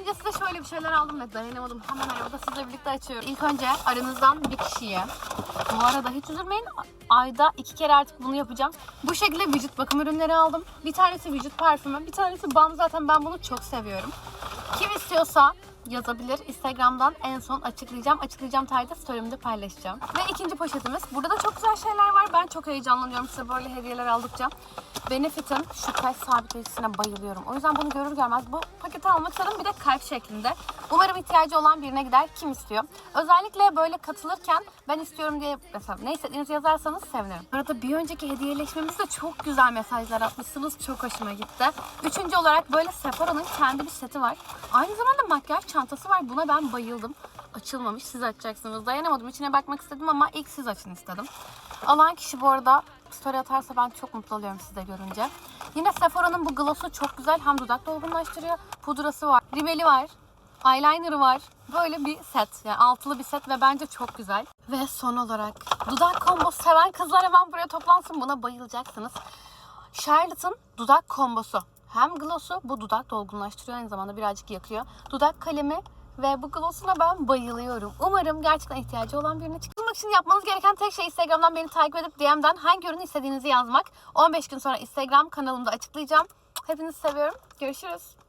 önce size şöyle bir şeyler aldım ve dayanamadım. Hemen arabada sizle birlikte açıyorum. İlk önce aranızdan bir kişiye. Bu arada hiç üzülmeyin. Ayda iki kere artık bunu yapacağım. Bu şekilde vücut bakım ürünleri aldım. Bir tanesi vücut parfümü, bir tanesi balm. Zaten ben bunu çok seviyorum. Kim istiyorsa yazabilir. Instagram'dan en son açıklayacağım. Açıklayacağım tarihte story'imde paylaşacağım. Ve ikinci poşetimiz. Burada da çok güzel şeyler var. Ben çok heyecanlanıyorum size böyle hediyeler aldıkça. Benefit'in şu kaş sabitleyicisine bayılıyorum. O yüzden bunu görür görmez bu paketi almak istedim. Bir de kalp şeklinde. Umarım ihtiyacı olan birine gider. Kim istiyor? Özellikle böyle katılırken ben istiyorum diye mesela ne istediğinizi yazarsanız sevinirim. Arada bir önceki hediyeleşmemizde çok güzel mesajlar atmışsınız. Çok hoşuma gitti. Üçüncü olarak böyle Sephora'nın kendi bir seti var. Aynı zamanda makyaj çantası var. Buna ben bayıldım. Açılmamış. Siz açacaksınız. Dayanamadım. İçine bakmak istedim ama ilk siz açın istedim. Alan kişi bu arada story atarsa ben çok mutlu oluyorum size görünce. Yine Sephora'nın bu gloss'u çok güzel. Hem dudak dolgunlaştırıyor. Pudrası var. Rimeli var. Eyeliner'ı var. Böyle bir set. Yani altılı bir set ve bence çok güzel. Ve son olarak dudak combo seven kızlar hemen buraya toplansın. Buna bayılacaksınız. Charlotte'ın dudak kombosu. Hem gloss'u bu dudak dolgunlaştırıyor aynı zamanda birazcık yakıyor. Dudak kalemi ve bu gloss'una ben bayılıyorum. Umarım gerçekten ihtiyacı olan birine çıkmak için yapmanız gereken tek şey Instagram'dan beni takip edip DM'den hangi ürünü istediğinizi yazmak. 15 gün sonra Instagram kanalımda açıklayacağım. Hepinizi seviyorum. Görüşürüz.